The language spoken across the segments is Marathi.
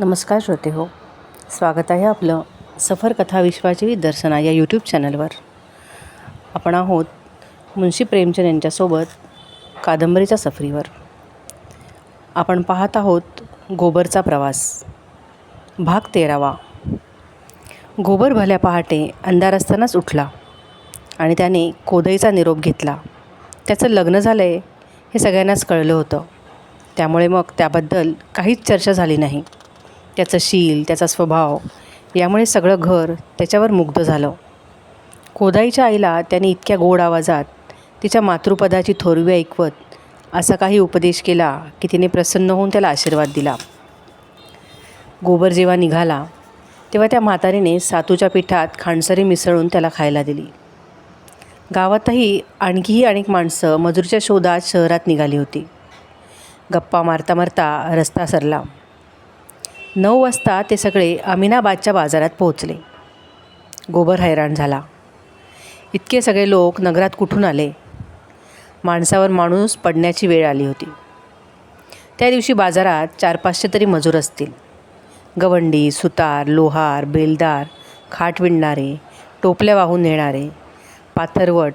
नमस्कार श्रोते हो. स्वागत आहे आपलं सफर कथा विश्वाची दर्शना या यूट्यूब चॅनलवर आपण आहोत मुन्शी प्रेमचंद यांच्यासोबत कादंबरीच्या सफरीवर. आपण पाहत आहोत गोबरचा प्रवास. भाग तेरावा. गोबर भल्या पहाटे अंधार असतानाच उठला आणि त्याने कोदईचा निरोप घेतला. त्याचं लग्न झालं आहे हे सगळ्यांनाच कळलं होतं. त्यामुळे मग त्याबद्दल काहीच चर्चा झाली नाही. त्याचं शील त्याचा स्वभाव यामुळे सगळं घर त्याच्यावर मुग्ध झालं. कोदाईच्या आईला त्याने इतक्या गोड आवाजात तिच्या मातृपदाची थोरवी ऐकवत असा काही उपदेश केला की तिने प्रसन्न होऊन त्याला आशीर्वाद दिला. गोबर जेव्हा निघाला तेव्हा त्या म्हातारीने सातूच्या पिठात खांडसरी मिसळून त्याला खायला दिली. गावातही आणखीही अनेक माणसं मजुरीच्या शोधात शहरात निघाली होती. गप्पा मारता मारता रस्ता सरला. नऊ वाजता ते सगळे अमिनाबादच्या बाजारात पोहोचले. गोबर हैराण झाला. इतके सगळे लोक नगरात कुठून आले? माणसावर माणूस पडण्याची वेळ आली होती. त्या दिवशी बाजारात चार पाचशे तरी मजूर असतील. गवंडी सुतार लोहार बेलदार खाट विणणारे टोपल्या वाहून नेणारे पाथरवट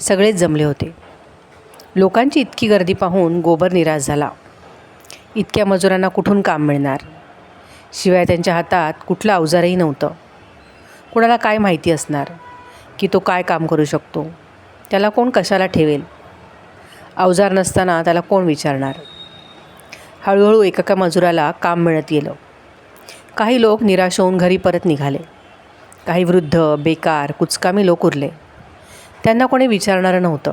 सगळेच जमले होते. लोकांची इतकी गर्दी पाहून गोबर निराश झाला. इतक्या मजुरांना कुठून काम मिळणार? शिवाय त्यांच्या हातात कुठलं अवजारही नव्हतं. कुणाला काय माहिती असणार? की तो काय काम करू शकतो? त्याला कोण कशाला ठेवेल? अवजार नसताना त्याला कोण विचारणार? हळूहळू एका मजुराला काम मिळत गेलं. काही लोक निराश होऊन घरी परत निघाले. काही वृद्ध बेकार कुचकामी लोक उरले. त्यांना कोणी विचारणारं नव्हतं.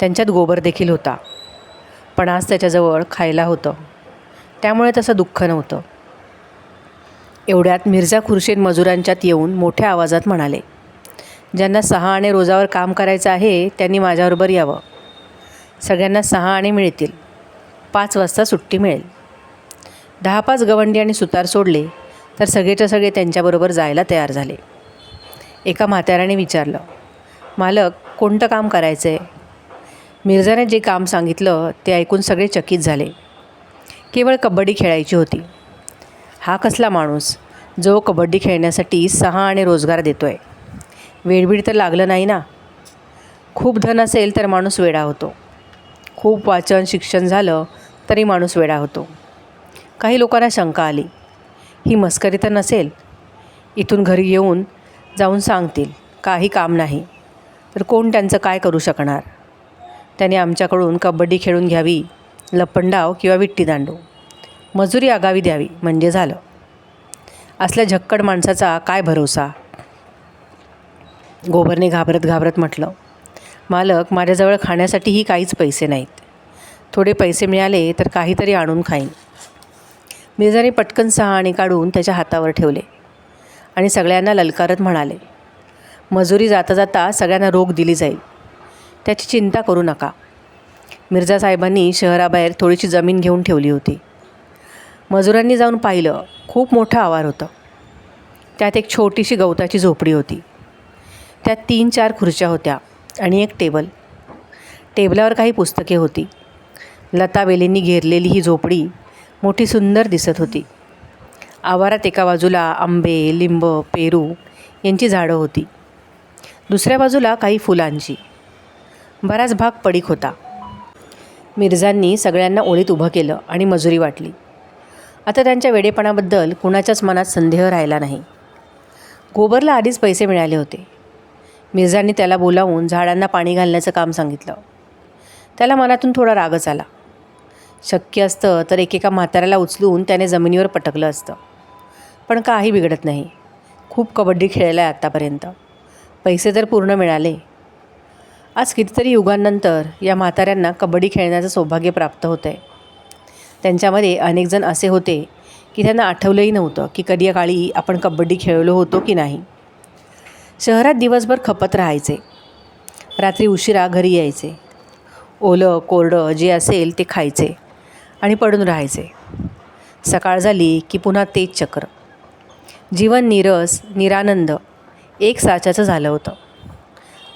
त्यांच्यात गोबर देखील होता. पण आज त्याच्याजवळ खायला होतं. त्यामुळे तसं दुःख नव्हतं. एवढ्यात मिर्झा खुर्शीद मजुरांच्यात येऊन मोठ्या आवाजात म्हणाले ज्यांना सहा आणि रोजावर काम करायचं आहे त्यांनी माझ्याबरोबर यावं. सगळ्यांना सहा आणि मिळतील. पाच वाजता सुट्टी मिळेल. दहा पाच गवंडी आणि सुतार सोडले तर सगळेच्या सगळे त्यांच्याबरोबर जायला तयार झाले. एका म्हाताऱ्याने विचारलं मालक कोणतं काम करायचं आहे मिर्झाने जे काम सांगितलं ते ऐकून सगळे चकित झाले. केवळ कबड्डी खेळायची होती. हा कसला माणूस? जो कबड्डी खेळण्यासाठी सहा आणि रोजगार देतो आहे वेळबीड तर लागलं नाही ना? खूप धन असेल तर माणूस वेडा होतो. खूप वाचन शिक्षण झालं तरी माणूस वेडा होतो. काही लोकांना शंका आली. ही मस्करी तर नसेल. इथून घरी येऊन जाऊन सांगतील. काही काम नाही. तर कोण त्यांचं काय करू शकणार? त्याने आमच्याकडून कबड्डी खेळून घ्यावी लपंडाव किंवा विट्टी दांडू मजुरी आगावी द्यावी म्हणजे झालं. असल्या झक्कड माणसाचा काय भरोसा? गोबरने घाबरत घाबरत म्हटलं मालक माझ्याजवळ खाण्यासाठीही काहीच पैसे नाहीत. थोडे पैसे मिळाले तर काहीतरी आणून खाईन. मिर्झाने पटकन सहा आणि काढून त्याच्या हातावर ठेवले आणि सगळ्यांना ललकारत म्हणाले मजुरी जाता जाता सगळ्यांना रोग दिली जाईल. त्याची चिंता करू नका. मिर्झा साहेबांनी शहराबाहेर थोडीशी जमीन घेऊन ठेवली होती. मजुरांनी जाऊन पाहिलं खूप मोठं आवार होतं. त्यात एक छोटीशी गवताची झोपडी होती. त्यात तीन चार खुर्च्या होत्या आणि एक टेबल. टेबलावर काही पुस्तके होती. लतावेलींनी घेरलेली ही झोपडी मोठी सुंदर दिसत होती. आवारात एका बाजूला आंबे लिंब पेरू यांची झाडं होती. दुसऱ्या बाजूला काही फुलांची. बराच भाग पडीक होता. मिर्झांनी सगळ्यांना ओळीत उभं केलं आणि मजुरी वाटली. आता त्यांच्या वेडेपणाबद्दल कुणाच्याच मनात संदेह राहिला नाही. गोबरला आधीच पैसे मिळाले होते. मिर्झांनी त्याला बोलावून झाडांना पाणी घालण्याचं काम सांगितलं. त्याला मनातून थोडा रागच आला. शक्य असतं तर एकेका म्हाताऱ्याला उचलून त्याने जमिनीवर पटकलं असतं. पण काही बिघडत नाही. खूप कबड्डी खेळला आहे आत्तापर्यंत पैसे तर पूर्ण मिळाले. आज कितीतरी युगांनंतर या म्हाताऱ्यांना कबड्डी खेळण्याचं सौभाग्य प्राप्त होतं आहे त्यांच्यामध्ये अनेक जण असे होते की त्यांना आठवलंही नव्हतं की कधी काळी आपण कबड्डी खेळलो होतो की नाही. शहरात दिवसभर खपत राहायचे. रात्री उशिरा घरी यायचे. ओलं कोरडं जे असेल ते खायचे आणि पडून राहायचे. सकाळ झाली की पुन्हा तेच चक्र. जीवन निरस निरानंद एक साच्याचं झालं होतं.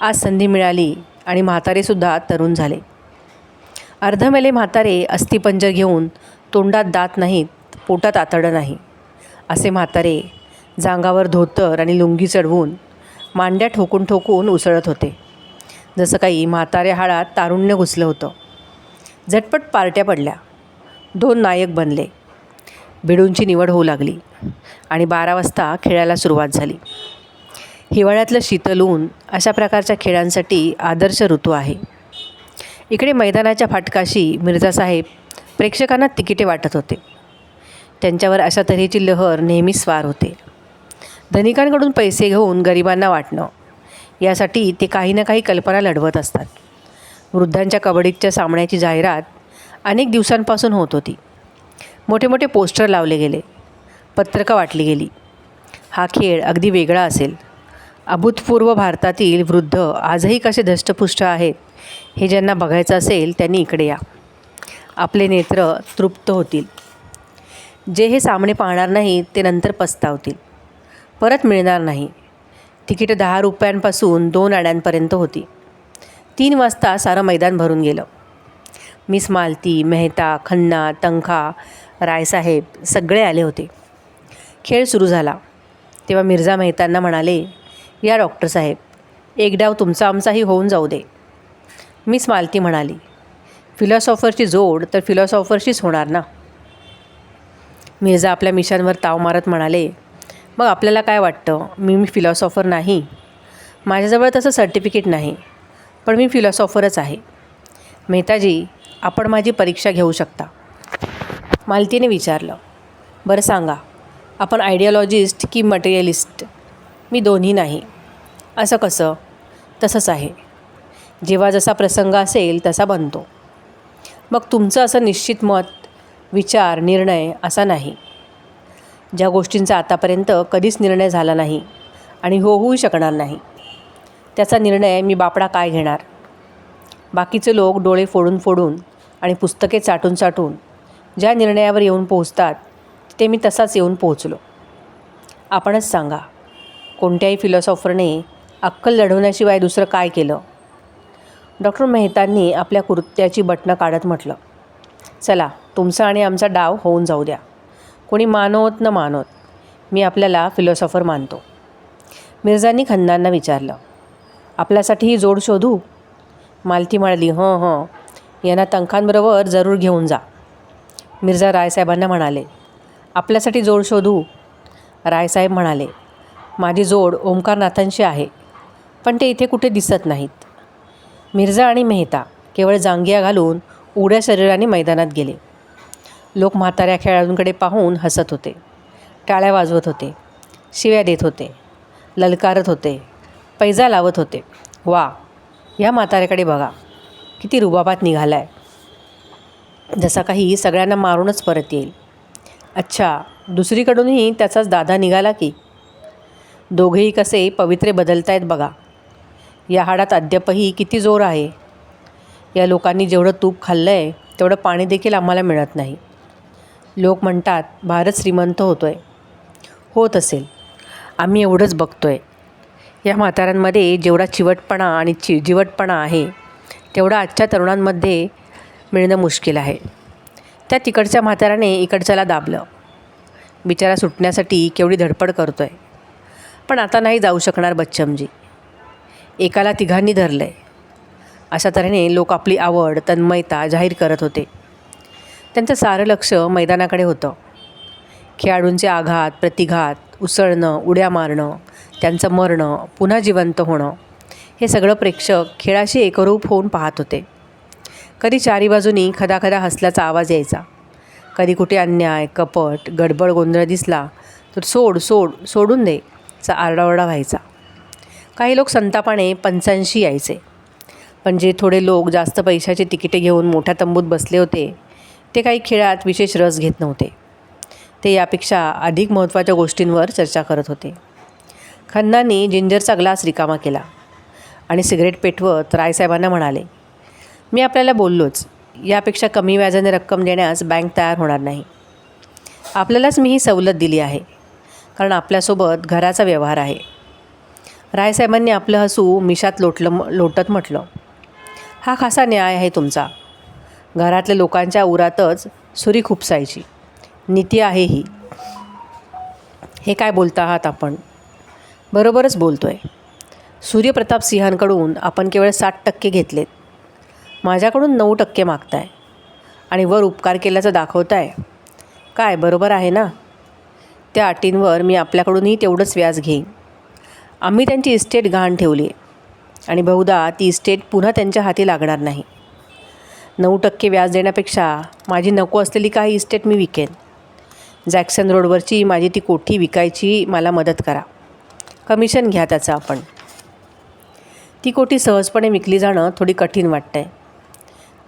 आज संधी मिळाली आणि म्हातारेसुद्धा तरुण झाले. अर्धमेले म्हातारे अस्थिपंजर घेऊन तोंडात दात नाहीत पोटात आतडं नाही. असे म्हातारे जांगावर धोतर आणि लुंगी चढवून मांड्या ठोकून ठोकून उसळत होते. जसं काही म्हाताऱ्या हाडात तारुण्य घुसलं होतं. झटपट पार्ट्या पडल्या. दोन नायक बनले. भिडूंची निवड होऊ लागली आणि बारा वाजता खेळायला सुरुवात झाली. हिवाळ्यातलं शीतल ऊन अशा प्रकारच्या खेळांसाठी आदर्श ऋतू आहे. इकडे मैदानाच्या फाटकाशी मिर्जासाहेब प्रेक्षकांना तिकिटे वाटत होते. त्यांच्यावर अशा तऱ्हेची लहर नेहमी स्वार होते. धनिकांकडून पैसे घेऊन गरिबांना वाटणं यासाठी ते काही ना काही कल्पना लढवत असतात. वृद्धांच्या कबड्डीच्या सामन्याची जाहिरात अनेक दिवसांपासून होत होती. मोठे मोठे पोस्टर लावले गेले पत्रकं वाटली गेली. हा खेळ अगदी वेगळा असेल. अभूतपूर्व भारतातील वृद्ध आजही कसे धष्टपुष्ट आहेत हे ज्यांना बघायचं असेल त्यांनी इकडे या. आपले नेत्र तृप्त होतील. जे हे सामने पाहणार नाही ते नंतर पस्तावतील. परत मिळणार नाही. तिकीट दहा रुपयांपासून दोन अड्यांपर्यंत होती. तीन वाजता सारं मैदान भरून गेलं. मिस मालती मेहता खन्ना तंखा रायसाहेब सगळे आले होते. खेळ सुरू झाला. तेव्हा मिर्झा मेहतांना म्हणाले या डॉक्टर साहेब एक डाव तुमचा आमचाही होऊन जाऊ दे. मिस मालती म्हणाली फिलॉसॉफरची जोड तर फिलॉसॉफरशीच होणार ना? मिर्झा आपल्या मिशांवर ताव मारत म्हणाले मग आपल्याला काय वाटतं? मी मी फिलॉसॉफर नाही. माझ्याजवळ तसं सर्टिफिकेट नाही पण मी फिलॉसॉफरच आहे. मेहताजी आपण माझी परीक्षा घेऊ शकता. मालतीने विचारलं बरं सांगा आपण आयडियोलॉजिस्ट की मटेरियलिस्ट? मी दोन्ही नाही. असं कसं? तसंच आहे. जेव्हा जसा प्रसंग असेल तसा बनतो. मग तुमचं असं निश्चित मत विचार निर्णय असा नाही. ज्या गोष्टींचा आतापर्यंत कधीच निर्णय झाला नाही आणि हो होऊ शकणार नाही त्याचा निर्णय मी बापडा काय घेणार? बाकीचे लोक डोळे फोडून फोडून आणि पुस्तके चाटून चाटून ज्या निर्णयावर येऊन पोहोचतात ते मी तसाच येऊन पोहोचलो. आपणच सांगा कोणत्याही फिलॉसॉफरने अक्कल लढवण्याशिवाय दुसरं काय केलं? डॉक्टर मेहतांनी आपल्या कुर्त्याची बटणं काढत म्हटलं चला तुमचा आणि आमचा डाव होऊन जाऊ द्या. कोणी मानवत न मानवत मी आपल्याला फिलॉसॉफर मानतो. मिर्झांनी खन्नांना विचारलं आपल्यासाठी ही जोड शोधू? मालती म्हणाली हं हं यांना तंखांबरोबर जरूर घेऊन जा. मिर्झा रायसाहेबांना म्हणाले आपल्यासाठी जोड शोधू? रायसाहेब म्हणाले माझी जोड ओंकारनाथांशी आहे पण ते इथे कुठे दिसत नाहीत. मिर्झा आणि मेहता केवळ जांगिया घालून उड्या शरीराने मैदानात गेले. लोक म्हाताऱ्या खेळाडूंकडे पाहून हसत होते. टाळ्या वाजवत होते. शिव्या देत होते. ललकारत होते. पैजा लावत होते. वा या म्हाताऱ्याकडे बघा. किती रुबाबात निघाला आहे जसा काही सगळ्यांना मारूनच परत येईल. अच्छा दुसरीकडूनही त्याचाच दादा निघाला की? दोघेही कसे पवित्रे बदलतायत बघा. या हाडात अद्यापही किती जोर आहे? या लोकांनी जेवढं तूप खाल्लं आहे तेवढं पाणी देखील आम्हाला मिळत नाही. लोक म्हणतात भारत श्रीमंत होतो आहे होत असेल. आम्ही एवढंच बघतो आहे या म्हाताऱ्यांमध्ये जेवढा चिवटपणा आणि चि जिवटपणा आहे तेवढा आजच्या तरुणांमध्ये मिळणं मुश्किल आहे. त्या तिकडच्या म्हाताऱ्याने इकडच्याला दाबलं. बिचारा सुटण्यासाठी केवढी धडपड करतो आहे पण आता नाही जाऊ शकणार बच्चमजी. एकाला तिघांनी धरलं आहे अशा तऱ्हेने लोक आपली आवड तन्मयता जाहीर करत होते. त्यांचं सारं लक्ष मैदानाकडे होतं. खेळाडूंचे आघात प्रतिघात उसळणं उड्या मारणं त्यांचं मरणं पुन्हा जिवंत होणं हे सगळं प्रेक्षक खेळाशी एकरूप होऊन पाहत होते. कधी चारी बाजूनी खदाखदा हसल्याचा आवाज यायचा. कधी कुठे अन्याय कपट गडबड गोंधळ दिसला तर सोड सोड सोडून दे चा आरडाओरडा व्हायचा. काही लोक संतापाने पंचांशी यायचे. पण जे थोडे लोक जास्त पैशाची तिकिटे घेऊन मोठ्या तंबूत बसले होते. ते काही खेळात विशेष रस घेत नव्हते. ते यापेक्षा अधिक महत्त्वाच्या गोष्टींवर चर्चा करत होते. खन्नांनी जिंजरचा ग्लास रिकामा केला आणि सिगरेट पेटवत रायसाहेबांना म्हणाले मी आपल्याला बोललोच. यापेक्षा कमी व्याजाने रक्कम देण्यास बँक तयार होणार नाही. आपल्यालाच मी ही सवलत दिली आहे. कारण आपल्यासोबत घराचा व्यवहार आहे. रायसाहेबांनी आपलं हसू मिशात लोटलं लोटत म्हटलं. हा खासा न्याय आहे तुमचा. घरातल्या लोकांच्या उरातच सुरी खुपसायची. नीती आहे ही. हे काय बोलता आहात आपण? बरोबरच बोलतो आहे सूर्यप्रताप सिंहांकडून आपण केवळ साठ टक्के घेतलेत. माझ्याकडून नऊ टक्के मागताय. आणि वर उपकार केल्याचं दाखवताय. काय बरोबर आहे ना? त्या अटींवर मी आपल्याकडूनही तेवढंच व्याज घेईन. आम्ही त्यांची इस्टेट गहाण ठेवली. आहे आणि बहुधा ती इस्टेट पुन्हा त्यांच्या हाती लागणार नाही. नऊ टक्के व्याज देण्यापेक्षा माझी नको असलेली काही इस्टेट मी विकेन. जॅक्सन रोडवरची माझी ती कोठी विकायची मला मदत करा. कमिशन घ्या त्याचं आपण. ती कोठी सहजपणे विकली जाणं थोडी कठीण वाटतं आहे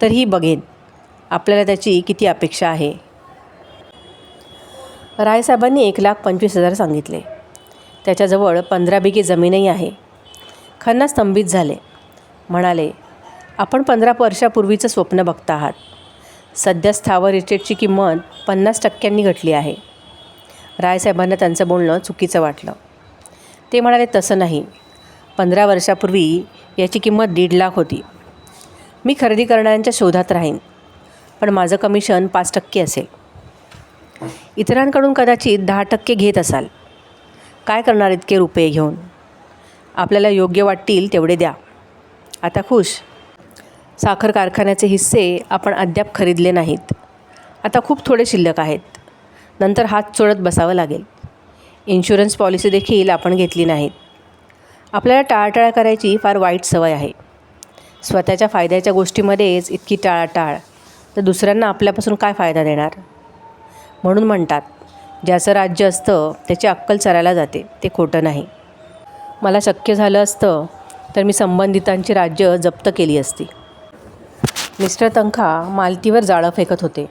तरीही बघेन आपल्याला त्याची किती अपेक्षा आहे. रायसाहेबांनी एक लाख पंचवीस हजार सांगितले. त्याच्याजवळ पंधरा बिघी जमीनही आहे. खन्ना स्तंभित झाले. म्हणाले आपण पंधरा वर्षापूर्वीचं स्वप्न बघता आहात. सध्या स्थावर इस्टेटची किंमत पन्नास टक्क्यांनी घटली आहे. रायसाहेबांना त्यांचं बोलणं चुकीचं वाटलं. ते म्हणाले तसं नाही. पंधरा वर्षापूर्वी याची किंमत दीड लाख होती. मी खरेदी करणाऱ्यांच्या शोधात राहीन. पण माझं कमिशन पाच टक्के असेल. इतरांकडून कदाचित दहा टक्के घेत असाल. काय करणार इतके रुपये घेऊन? आपल्याला योग्य वाटतील तेवढे द्या. आता खुश. साखर कारखान्याचे हिस्से आपण अद्याप खरीदले नाहीत. आता खूप थोडे शिल्लक आहेत. नंतर हात चोळत बसावं लागेल. इन्शुरन्स पॉलिसी देखील आपण घेतली नाहीत. आपल्याला टाळाटाळ करायची फार वाईट सवय आहे. स्वतःच्या फायद्याच्या गोष्टीमध्येच इतकी टाळाटाळ. तर दुसऱ्यांना आपल्यापासून काय फायदा देणार? म्हणून म्हणतात ज्याचं राज्य असतं त्याची अक्कल चरायला जाते ते खोटं नाही. मला शक्य झालं असतं तर मी संबंधितांची राज्य जप्त केली असती. मिस्टर तंखा मालतीवर जाळं फेकत होते.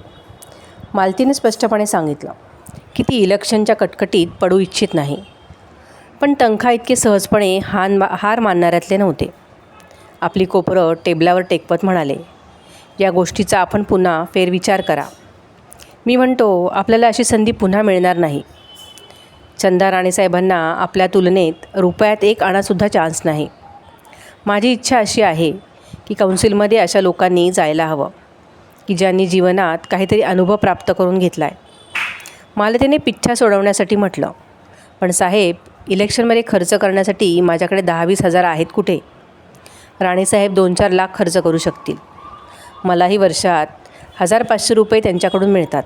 मालतीने स्पष्टपणे सांगितलं की ती इलेक्शनच्या कटकटीत पडू इच्छित नाही. पण तंखा इतके सहजपणे हान हार मानणाऱ्यातले नव्हते. आपली कोपरं टेबलावर टेकवत म्हणाले या गोष्टीचा आपण पुन्हा फेरविचार करा. मी म्हणतो आपल्याला अशी संधी पुन्हा मिळणार नाही. चंदा राणेसाहेबांना आपल्या तुलनेत रुपयात एक आणासुद्धा चान्स नाही. माझी इच्छा अशी आहे की काउन्सिलमध्ये अशा लोकांनी जायला हवं की ज्यांनी जीवनात काहीतरी अनुभव प्राप्त करून घेतला आहे मला त्याने पिच्छा सोडवण्यासाठी म्हटलं पण साहेब इलेक्शनमध्ये खर्च करण्यासाठी माझ्याकडे दहा वीस हजार आहेत कुठे? राणेसाहेब दोन चार लाख खर्च करू शकतील. मलाही वर्षात हजार पाचशे रुपये त्यांच्याकडून मिळतात.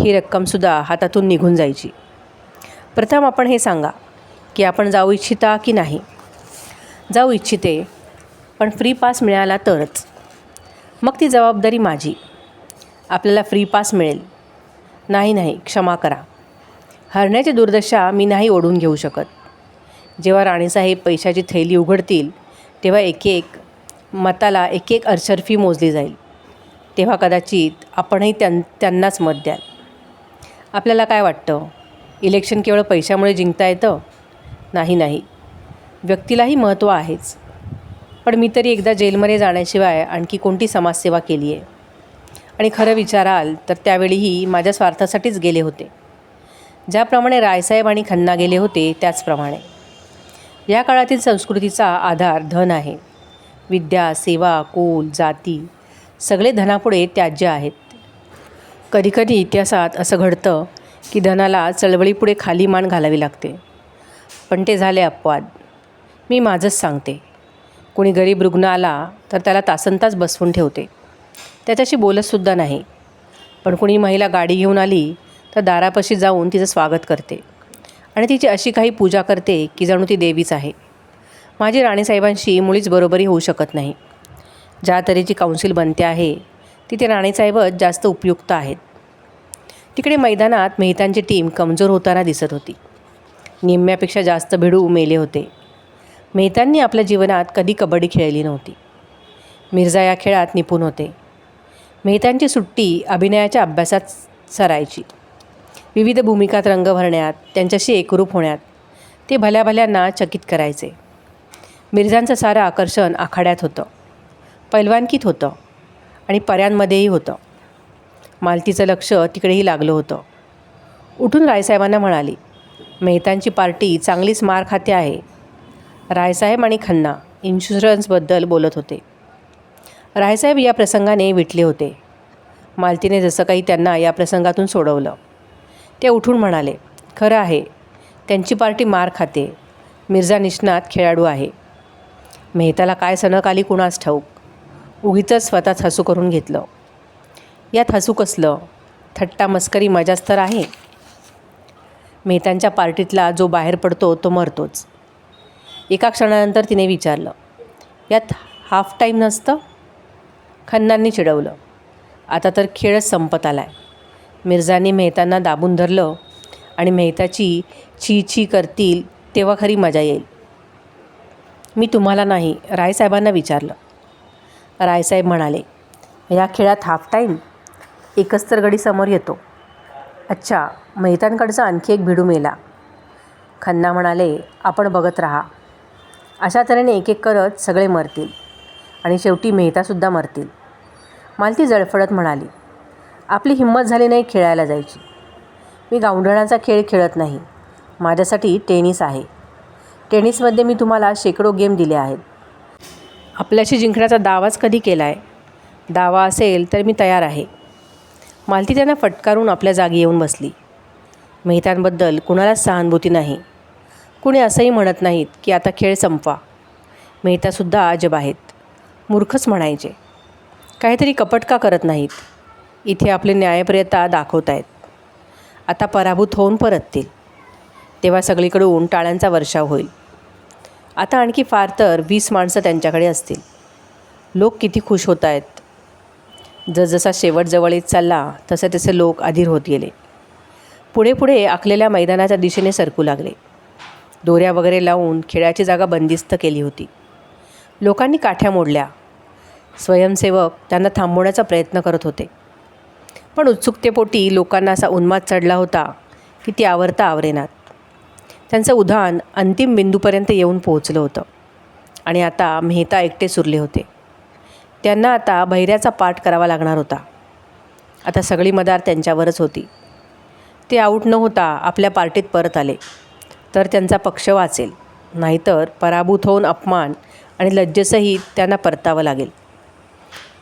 ही रक्कमसुद्धा हातातून निघून जायची. प्रथम आपण हे सांगा की आपण जाऊ इच्छिता की नाही? जाऊ इच्छिते पण फ्री पास मिळाला तरच. मग ती जबाबदारी माझी. आपल्याला फ्री पास मिळेल. नाही नाही क्षमा करा. हरण्याची दुर्दशा मी नाही ओढून घेऊ शकत. जेव्हा राणीसाहेब पैशाची थैली उघडतील तेव्हा एक एक मताला एक एक अर्शर्फी मोजली जाईल. तेव्हा कदाचित आपणही त्यां त्यांनाच मत द्याल. आपल्याला काय वाटतं? इलेक्शन केवळ पैशामुळे जिंकता येतं? नाही नाही. व्यक्तीलाही महत्त्व आहेच. पण मी तरी एकदा जेलमध्ये जाण्याशिवाय आणखी कोणती समाजसेवा केली आहे? आणि खरं विचाराल तर त्यावेळीही माझ्या स्वार्थासाठीच गेले होते. ज्याप्रमाणे रायसाहेब आणि खन्ना गेले होते त्याचप्रमाणे. या काळातील संस्कृतीचा आधार धन आहे. विद्या सेवा कुल जाती सगळे धनापुढे त्याज्य आहेत. कधीकधी इतिहासात असं घडतं की धनाला चळवळीपुढे खाली मान घालावी लागते. पण ते झाले अपवाद. मी माझंच सांगते. कोणी गरीब रुग्ण आला तर त्याला तासनतास बसवून ठेवते. त्याच्याशी बोलतसुद्धा नाही. पण कोणी महिला गाडी घेऊन आली तर दारापाशी जाऊन तिचं स्वागत करते. आणि तिची अशी काही पूजा करते की जणू ती देवीच आहे. माझी राणेसाहेबांशी मुळीच बरोबरी होऊ शकत नाही. ज्या तऱ्हेची काउन्सिल बनते आहे तिथे राणेसाहेबच जास्त उपयुक्त आहेत. तिकडे मैदानात मेहतांची टीम कमजोर होताना दिसत होती. निम्म्यापेक्षा जास्त भिडू मेले होते. मेहतांनी आपल्या जीवनात कधी कबड्डी खेळली नव्हती. मिर्झा या खेळात निपुण होते. मेहतांची सुट्टी अभिनयाच्या अभ्यासात सरायची. विविध भूमिकात रंग भरण्यात त्यांच्याशी एकरूप होण्यात ते भल्या भल्यांना चकित करायचे. मिर्झांचं सारं आकर्षण आखाड्यात होतं. पैलवानकीत होतं आणि पर्यांमध्येही होतं. मालतीचं लक्ष तिकडेही लागलं होतं. उठून रायसाहेबांना म्हणाली मेहतांची पार्टी चांगलीच मार खाते आहे. रायसाहेब आणि खन्ना इन्शुरन्सबद्दल बोलत होते. रायसाहेब या प्रसंगाने विटले होते. मालतीने जसं काही त्यांना या प्रसंगातून सोडवलं ते उठून म्हणाले खरं आहे त्यांची पार्टी मार खाते. मिर्झा निष्णात खेळाडू आहे. मेहताला काय सणक आली कुणास ठाऊक? उगीच स्वतःच हसू करून घेतलं. यात हसू कसलं? थट्टा मस्करी मजाच तर आहे. मेहतांच्या पार्टीतला जो बाहेर पडतो तो मरतोच. एका क्षणानंतर तिने विचारलं यात हाफ टाईम नसतं? खन्नांनी चिडवलं आता तर खेळच संपत आला आहे मिर्झाने मेहतांना दाबून धरलं आणि मेहताची छी छी करतील तेव्हा खरी मजा येईल. मी तुम्हाला नाही रायसाहेबांना विचारलं रायसाहेब म्हणाले या खेळात हाफ टाईम एकच तर गडी समोर येतो. अच्छा मेहतांकडचा आणखी एक भिडू मेला. खन्ना म्हणाले आपण बघत राहा. अशा तऱ्हेने एक एक करत सगळे मरतील आणि शेवटी मेहतासुद्धा मरतील. मालती जळफळत म्हणाली आपली हिंमत झाली नाही खेळायला जायची. मी गावंढळाचा खेळ खेळत नाही. माझ्यासाठी टेनिस आहे. टेनिसमध्ये मी तुम्हाला शेकडो गेम दिले आहेत. आपल्याशी जिंकण्याचा दावाच कधी केला आहे दावा असेल तर मी तयार आहे. मालती त्यांना फटकारून आपल्या जागी येऊन बसली. मेहतांबद्दल कुणालाच सहानुभूती नाही. कुणी असंही म्हणत नाहीत की आता खेळ संपवा. मेहतासुद्धा अजब आहेत. मूर्खच म्हणायचे. काहीतरी कपट का करत नाहीत? इथे आपले न्यायप्रियता दाखवत आहेत आता पराभूत होऊन परततील. तेव्हा सगळीकडून टाळ्यांचा वर्षाव होईल. आता आणखी फार तर वीस माणसं त्यांच्याकडे असतील. लोक किती खुश होत आहेत. जसजसा शेवट जवळ येत चालला तसे तसे लोक अधीर होत गेले. पुढे पुढे आखलेल्या मैदानाच्या दिशेने सरकू लागले. दोऱ्या वगैरे लावून खेळाची जागा बंदिस्त केली होती. लोकांनी काठ्या मोडल्या. स्वयंसेवक त्यांना थांबवण्याचा प्रयत्न करत होते. पण उत्सुकतेपोटी लोकांना असा उन्माद चढला होता की ती आवरता आवरेनात. त्यांचं उधाण अंतिम बिंदूपर्यंत येऊन पोहोचलं होतं. आणि आता मेहता एकटे सुरले होते. त्यांना आता भैऱ्याचा पाठ करावा लागणार होता. आता सगळी मदार त्यांच्यावरच होती. ते आऊट न होता आपल्या पार्टीत परत आले. तर त्यांचा पक्ष वाचेल. नाहीतर पराभूत होऊन अपमान आणि लज्जेसहित त्यांना परतावं लागेल.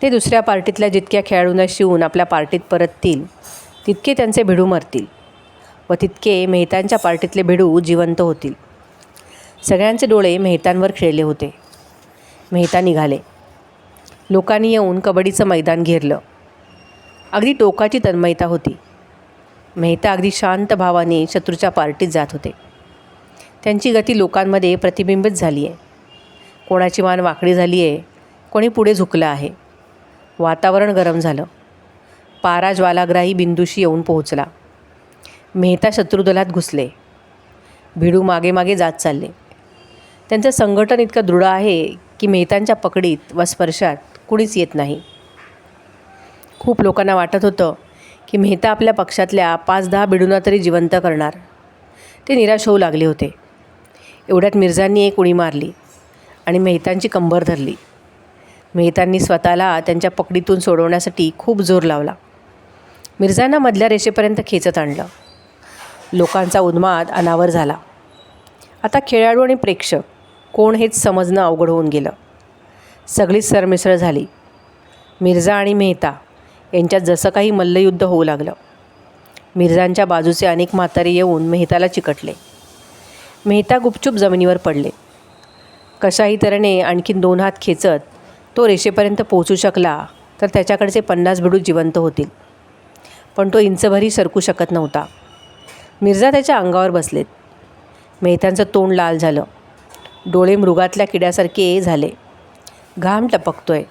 ते दुसऱ्या पार्टीतल्या जितक्या खेळाडूंना शिवून आपल्या पार्टीत परततील तितके त्यांचे भिडू मरतील. व तितके मेहतांच्या पार्टीतले भिडू जिवंत होतील. सगळ्यांचे डोळे मेहतांवर खेळले होते. मेहता निघाले. लोकांनी येऊन कबड्डीचं मैदान घेरलं. अगदी टोकाची तन्मयता होती. मेहता अगदी शांत भावाने शत्रूच्या पार्टीत जात होते. त्यांची गती लोकांमध्ये प्रतिबिंबित झाली आहे कोणाची मान वाकडी झाली आहे कोणी पुढे झुकलं आहे. वातावरण गरम झालं. पारा ज्वालाग्राही बिंदूशी येऊन पोहोचला. मेहता शत्रुदलात घुसले. भिडू मागे मागे जात चालले. त्यांचं संघटन इतकं दृढ आहे की मेहतांच्या पकडीत व स्पर्शात कुणीच येत नाही. खूप लोकांना वाटत होतं की मेहता आपल्या पक्षातल्या पाच दहा बिडूंना तरी जिवंत करणार. ते निराश होऊ लागले होते. एवढ्यात मिर्झांनी एक उडी मारली आणि मेहतांची कंबर धरली. मेहतांनी स्वतःला त्यांच्या पकडीतून सोडवण्यासाठी खूप जोर लावला. मिर्झांना मधल्या रेषेपर्यंत खेचत आणलं. लोकांचा उन्माद अनावर झाला. आता खेळाडू आणि प्रेक्षक कोण हेच समजणं अवघड होऊन गेलं. सगळीच सरमिसळ झाली. मिर्झा आणि मेहता यांच्यात जसं काही मल्लयुद्ध होऊ लागलं. मिर्झांच्या बाजूचे अनेक म्हातारे येऊन मेहताला चिकटले. मेहता गुपचूप जमिनीवर पडले. कशाही तऱ्हेने आणखी दोन हात खेचत तो रेषेपर्यंत पोहोचू शकला तर त्याच्याकडचे पन्नास बिडू जिवंत होतील. पण तो इंचभरही सरकू शकत नव्हता. मिर्झा त्याच्या अंगावर बसलेत. मेहत्यांचं तोंड लाल झालं. डोळे मृगातल्या किड्यासारखे झाले. घाम टपकतोय.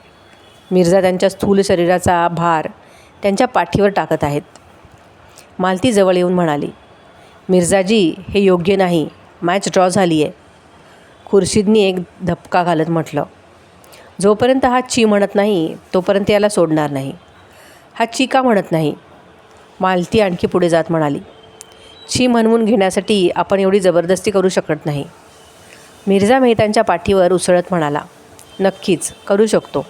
मिर्झा त्यांच्या स्थूल शरीराचा भार त्यांच्या पाठीवर टाकत आहेत. मालती जवळ येऊन म्हणाली मिर्झाजी हे योग्य नाही. मॅच ड्रॉ झाली आहे खुर्शीदनी एक धपका घालत म्हटलं जोपर्यंत हा ची म्हणत नाही तोपर्यंत याला सोडणार नाही. हा ची का म्हणत नाही. मालती आणखी पुढे जात म्हणाली ची म्हणवून घेण्यासाठी आपण एवढी जबरदस्ती करू शकत नाही. मिर्झा मेहतांच्या पाठीवर उसळत म्हणाला नक्कीच करू शकतो.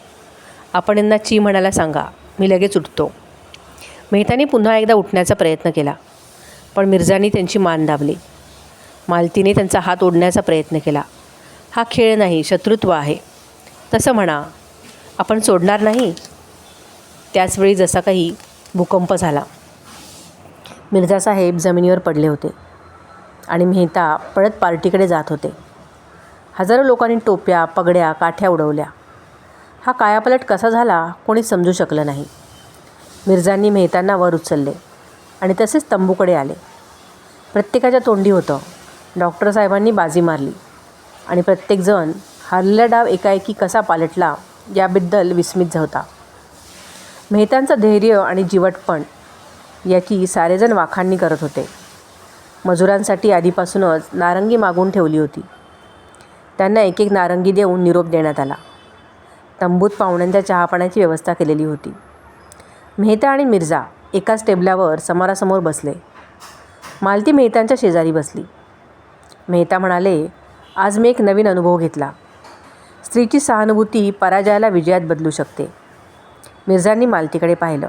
आपण यांना ची म्हणायला सांगा मी लगेच उठतो. मेहताने पुन्हा एकदा उठण्याचा प्रयत्न केला पण मिर्झानी त्यांची मान दाबली. मालतीने त्यांचा हात ओढण्याचा प्रयत्न केला हा खेळ नाही शत्रुत्व आहे. तसं म्हणा आपण सोडणार नाही. त्याचवेळी जसा काही भूकंप झाला. मिर्झासाहेब जमिनीवर पडले होते आणि मेहता पळत पार्टीकडे जात होते. हजारो लोकांनी टोप्या पगड्या काठ्या उडवल्या. हा कायापलट कसा झाला कोणी समजू शकलं नाही. मिर्झांनी मेहतांना वर उचलले आणि तसेच तंबूकडे आले. प्रत्येकाच्या तोंडी होतं डॉक्टर साहेबांनी बाजी मारली आणि प्रत्येकजण हरलेला डाव एकाएकी कसा पालटला याबद्दल विस्मित होता. मेहतांचं धैर्य आणि जिवटपण याची सारेजण वाखाणणी करत होते. मजुरांसाठी आधीपासूनच नारंगी मागून ठेवली होती. त्यांना एक एक नारंगी देऊन निरोप देण्यात आला. तंबूत पाहुण्यांच्या चहापाण्याची व्यवस्था केलेली होती. मेहता आणि मिर्झा एकाच टेबलावर समोरासमोर बसले. मालती मेहतांच्या शेजारी बसली. मेहता म्हणाले आज मी एक नवीन अनुभव घेतला. स्त्रीची सहानुभूती पराजयाला विजयात बदलू शकते. मिर्झांनी मालतीकडे पाहिलं.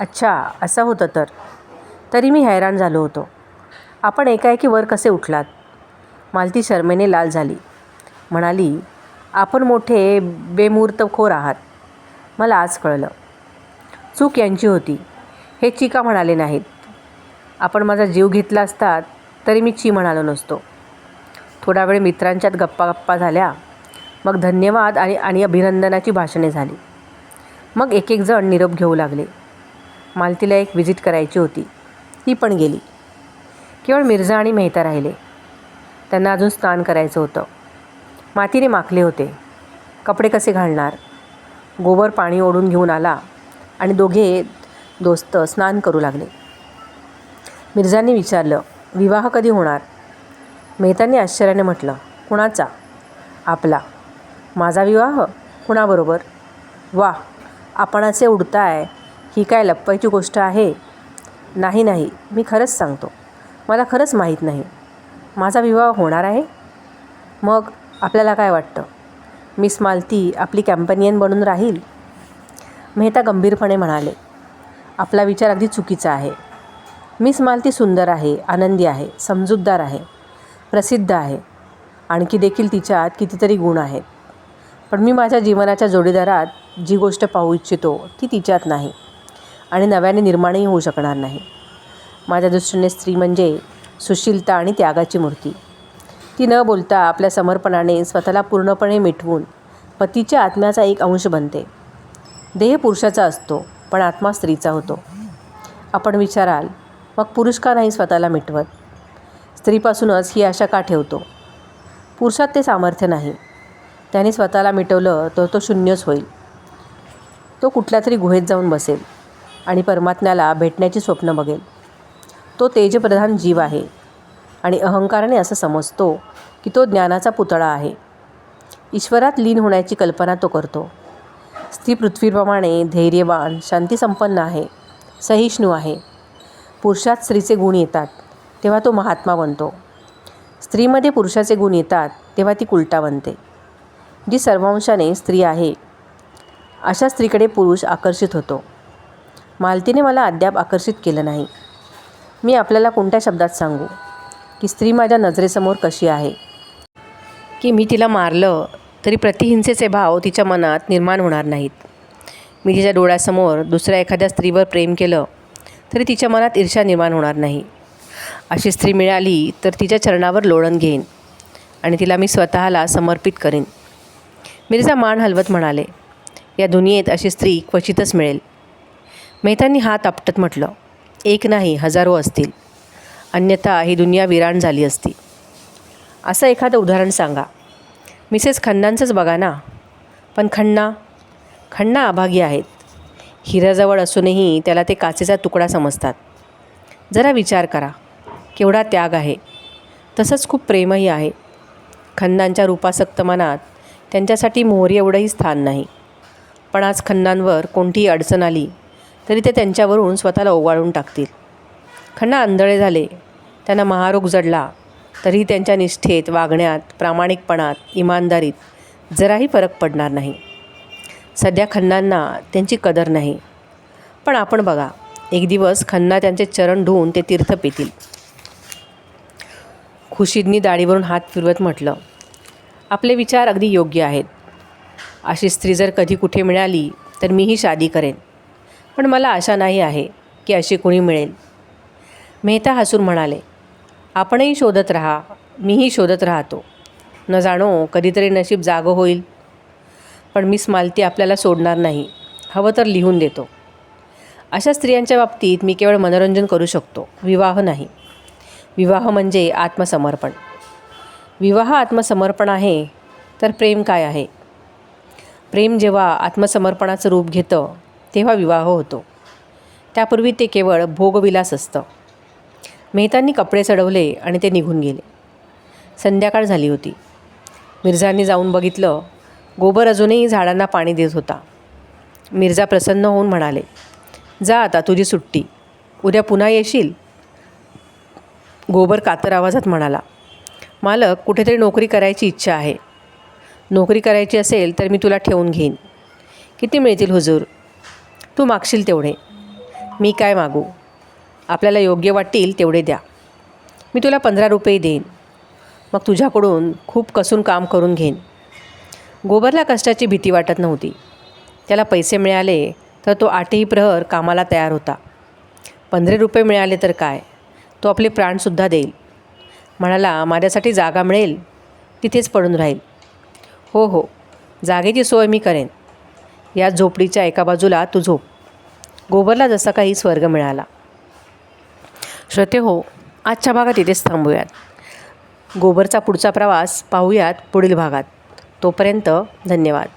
अच्छा असं होतं तर. तरी मी हैराण झालो होतो. आपण एकाएकी वर कसे उठलात? मालती शर्मेने लाल झाली. म्हणाली आपण मोठे बेमूर्तखोर आहात. मला आज कळलं. चूक यांची होती. हे चिका म्हणाले नाहीत. आपण माझा जीव घेतला असतात तरी मी ची म्हणालो नसतो. थोडा वेळ मित्रांच्यात गप्पा गप्पा झाल्या. मग धन्यवाद आणि आणि अभिनंदनाची भाषणे झाली. मग एक एक जण निरोप घेऊ लागले. मालतीला एक विजिट करायची होती. ती पण गेली. केवळ मिर्झा आणि मेहता राहिले. त्यांना अजून स्नान करायचं होतं. मातीने माखले होते. कपडे कसे घालणार? गोबर पाणी ओढून घेऊन आला आणि दोघे दोस्त स्नान करू लागले. मिर्झांनी विचारलं विवाह कधी होणार? मेहतांनी आश्चर्याने म्हटलं कुणाचा? आपला. माझा विवाह? कुणाबरोबर? वा आपण असे उडताय. ही काय लपवायची गोष्ट आहे? नाही नाही. मी खरंच सांगतो. मला खरंच माहीत नाही. माझा विवाह होणार आहे? मग आपल्याला काय वाटतं? मिस मालती आपली कॅम्पनियन बनून राहील? मेहता गंभीरपणे म्हणाले. आपला विचार अगदी चुकीचा आहे. मिस मालती सुंदर आहे आनंदी आहे समजूतदार आहे प्रसिद्ध आहे. आणखी देखील तिच्यात कितीतरी गुण आहेत. पण मी माझ्या जीवनाच्या जोडीदारात जी गोष्ट पाहू इच्छितो ती तिच्यात नाही. आणि नव्याने निर्माणही होऊ शकणार नाही. माझ्या दृष्टीने स्त्री म्हणजे सुशीलता आणि त्यागाची मूर्ती. ती न बोलता आपल्या समर्पणाने स्वतःला पूर्णपणे मिटवून पतीच्या आत्म्याचा एक अंश बनते. देह पुरुषाचा असतो पण आत्मा स्त्रीचा होतो. आपण विचाराल मग पुरुष का नाही स्वतःला मिटवत? स्त्रीपासूनच ही आशा का ठेवतो? पुरुषात ते सामर्थ्य नाही. त्याने स्वतःला मिटवलं तर तो शून्यच होईल. तो कुठल्या तरी गुहेत जाऊन बसेल. आणि परमात्म्याला भेटण्याची स्वप्न बघेल. तो तेजप्रधान जीव आहे आणि अहंकाराने असं समजतो की तो ज्ञानाचा पुतळा आहे. ईश्वरात लीन होण्याची कल्पना तो करतो. स्त्री पृथ्वीप्रमाणे धैर्यवान शांतीसंपन्न आहे सहिष्णू आहे. पुरुषात स्त्रीचे गुण येतात तेव्हा तो महात्मा बनतो. स्त्रीमध्ये पुरुषाचे गुण येतात तेव्हा ती कुलटा बनते. जी सर्वांशाने स्त्री आहे अशा स्त्रीकडे पुरुष आकर्षित होतो. मालतीने मला अद्याप आकर्षित केलं नाही. मी आपल्याला कोणत्या शब्दात सांगू? की स्त्री माझ्या नजरेसमोर कशी आहे? की मी तिला मारलं तरी प्रतिहिंसेचे भाव तिच्या मनात निर्माण होणार नाहीत. मी तिच्या डोळ्यासमोर दुसऱ्या एखाद्या स्त्रीवर प्रेम केलं तरी तिच्या मनात ईर्ष्या निर्माण होणार नाही. अशी स्त्री मिळाली तर तिच्या चरणावर लोळण घेईन आणि तिला मी स्वतःला समर्पित करीन. मिर्झा मान हलवत म्हणाले या दुनियेत अशी स्त्री क्वचितच मिळेल. मेहतांनी हात आपटत म्हटलं एक नाही हजारो असतील. अन्यथा ही दुनिया विराण झाली असती. असं एखादं उदाहरण सांगा. मिसेस खन्नांचंच बघा ना. पण खन्ना खन्ना अभागी आहेत. हिऱ्याजवळ असूनही त्याला ते काचेचा तुकडा समजतात. जरा विचार करा. केवढा त्याग आहे. तसंच खूप प्रेमही आहे. खन्नांच्या रूपासक्त मनात त्यांच्यासाठी मोहरी एवढंही स्थान नाही. पण आज खन्नांवर कोणतीही अडचण आली तरी ते त्यांच्यावरून स्वतःला ओवाळून टाकतील. खन्ना आंधळे झाले. त्यांना महारोग जडला. तरीही त्यांच्या निष्ठेत वागण्यात प्रामाणिकपणात इमानदारीत जराही फरक पडणार नाही. सध्या खन्नांना त्यांची कदर नाही. पण आपण बघा एक दिवस खन्ना त्यांचे चरण धुवून ते तीर्थ पितील. खुशीदनी दाढीवरून हात फिरवत म्हटलं आपले विचार अगदी योग्य आहेत. अशी स्त्री जर कधी कुठे मिळाली तर मीही शादी करेन. पण मला आशा नाही आहे की अशी कुणी मिळेल. मेहता हसून म्हणाले आपणही शोधत राहा मीही शोधत राहतो. न जाणो कधीतरी नशीब जागं होईल. पण मिस मालती आपल्याला सोडणार नाही. हवं तर लिहून देतो. अशा स्त्रियांच्या बाबतीत मी केवळ मनोरंजन करू शकतो. विवाह नाही. विवाह म्हणजे आत्मसमर्पण. विवाह आत्मसमर्पण आहे तर प्रेम काय आहे? प्रेम जेव्हा आत्मसमर्पणाचं रूप घेतं तेव्हा विवाह होतो. त्यापूर्वी ते केवळ भोगविलास असतं. मेहतांनी कपडे चढवले आणि ते निघून गेले. संध्याकाळ झाली होती. मिर्झांनी जाऊन बघितलं गोबर अजूनही झाडांना पाणी देत होता. मिर्झा प्रसन्न होऊन म्हणाले जा आता तुझी सुट्टी. उद्या पुन्हा येशील? गोबर कातर आवाजात म्हणाला मालक कुठेतरी नोकरी करायची इच्छा आहे. नोकरी करायची असेल तर मी तुला ठेवून घेईन. किती मिळतील हुजूर? तू मागशील तेवढे. मी काय मागू? आपल्याला योग्य वाटतील तेवढे द्या. मी तुला पंधरा रुपये देईन. मग तुझ्याकडून खूप कसून काम करून घेईन. गोबरला कष्टाची भीती वाटत नव्हती. त्याला पैसे मिळाले तर तो आठही प्रहर कामाला तयार होता. पंधरा रुपये मिळाले तर काय? तो आपले प्राणसुद्धा देईल. म्हणाला माझ्यासाठी जागा मिळेल. तिथेच पडून राहील. हो हो. जागेची सोय मी करेन. या झोपडीच्या एका बाजूला तू झोप. गोबरला जसा काही स्वर्ग मिळाला. श्रोते हो आजच्या भागात इथेच थांबूयात. गोबरचा पुढचा प्रवास पाहूयात पुढील भागात. तोपर्यंत धन्यवाद.